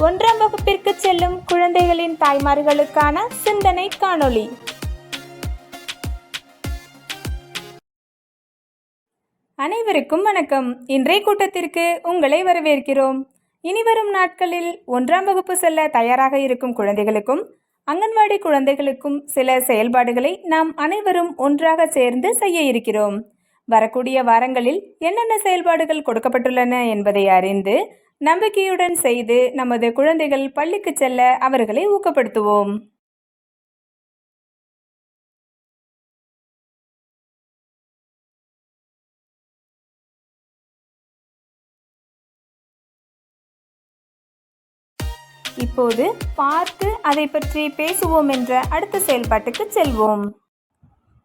ஒன்றாம் வகுப்பிற்கு செல்லும் குழந்தைகளின் தாய்மார்களுக்கான சிந்தனை காணொளி. அனைவருக்கும் வணக்கம். இன்றைய கூட்டத்திற்கு உங்களை வரவேற்கிறோம். இனிவரும் நாட்களில் ஒன்றாம் வகுப்பு செல்ல தயாராக இருக்கும் குழந்தைகளுக்கும் அங்கன்வாடி குழந்தைகளுக்கும் சில செயல்பாடுகளை நாம் அனைவரும் ஒன்றாக சேர்ந்து செய்ய இருக்கிறோம். வரக்கூடிய வாரங்களில் என்னென்ன செயல்பாடுகள் கொடுக்கப்பட்டுள்ளன என்பதை அறிந்து நம்பிக்கையுடன் செய்து நமது குழந்தைகள் பள்ளிக்கு செல்ல அவர்களை ஊக்கப்படுத்துவோம். இப்போது பார்த்து அதை பற்றி பேசுவோம் என்ற அடுத்த செயல்பாட்டுக்கு செல்வோம்.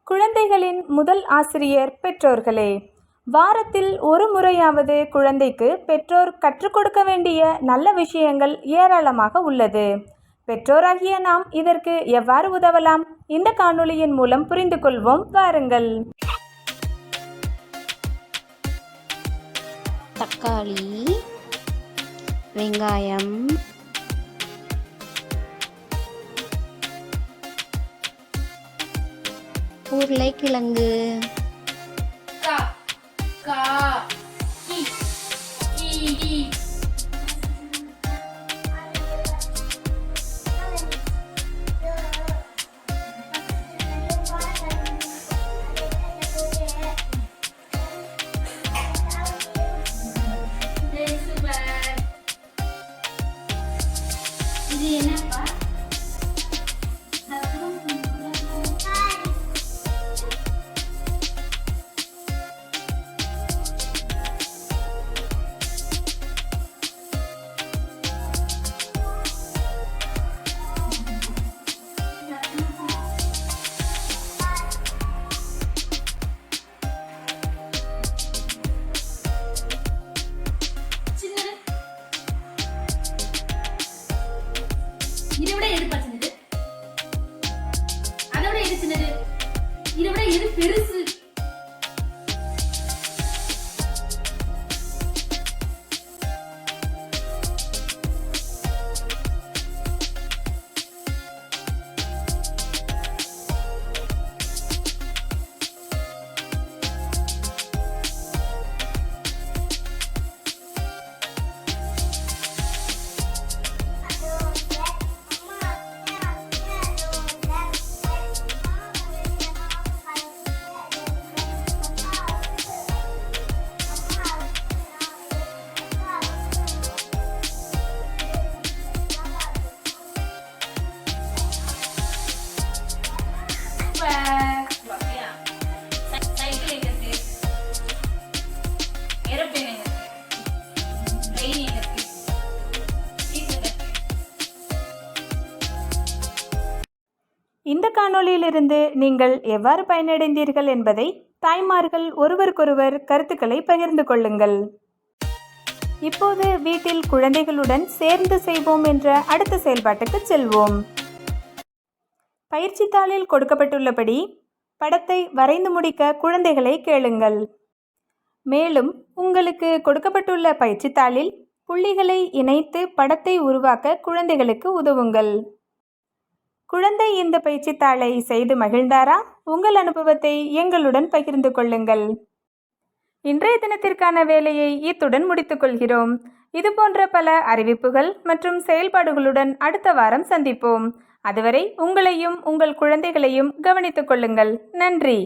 குழந்தைகளின் முதல் ஆசிரியர் பெற்றோர்களே வாரத்தில் ஒரு முறையாவது குழந்தைக்கு பெற்றோர் கற்றுக் கொடுக்க வேண்டிய நல்ல விஷயங்கள் ஏராளமாக உள்ளது. பெற்றோராகிய நாம் இதற்கு எவ்வாறு உதவலாம்? இந்த காணொளியின் மூலம் புரிந்து கொள்வோம். வாருங்கள். தக்காளி வெங்காயம் உருளைக்கிழங்கு இதை விட எது பெருசு? இந்த காணொளியிலிருந்து நீங்கள் எவ்வாறு பயனடைந்தீர்கள் என்பதை தாய்மார்கள் ஒருவருக்கொருவர் கருத்துக்களை பகிர்ந்து கொள்ளுங்கள். இப்போது வீட்டில் குழந்தைகளுடன் சேர்ந்து செய்வோம் என்ற அடுத்த செயல்பாட்டுக்கு செல்வோம். பயிற்சி தாளில் கொடுக்கப்பட்டுள்ளபடி படத்தை வரைந்து முடிக்க குழந்தைகளை கேளுங்கள். மேலும் உங்களுக்கு கொடுக்கப்பட்டுள்ள பயிற்சி தாளில் புள்ளிகளை இணைத்து படத்தை உருவாக்க குழந்தைகளுக்கு உதவுங்கள். குழந்தை இந்த பயிற்சித்தாளை செய்து மகிழ்ந்தாரா? உங்கள் அனுபவத்தை எங்களுடன் பகிர்ந்து கொள்ளுங்கள். இன்றைய தினத்திற்கான வேலையை இத்துடன் முடித்துக் கொள்கிறோம். இது போன்ற பல அறிவிப்புகள் மற்றும் செயல்பாடுகளுடன் அடுத்த வாரம் சந்திப்போம். அதுவரை உங்களையும் உங்கள் குழந்தைகளையும் கவனித்துக் கொள்ளுங்கள். நன்றி.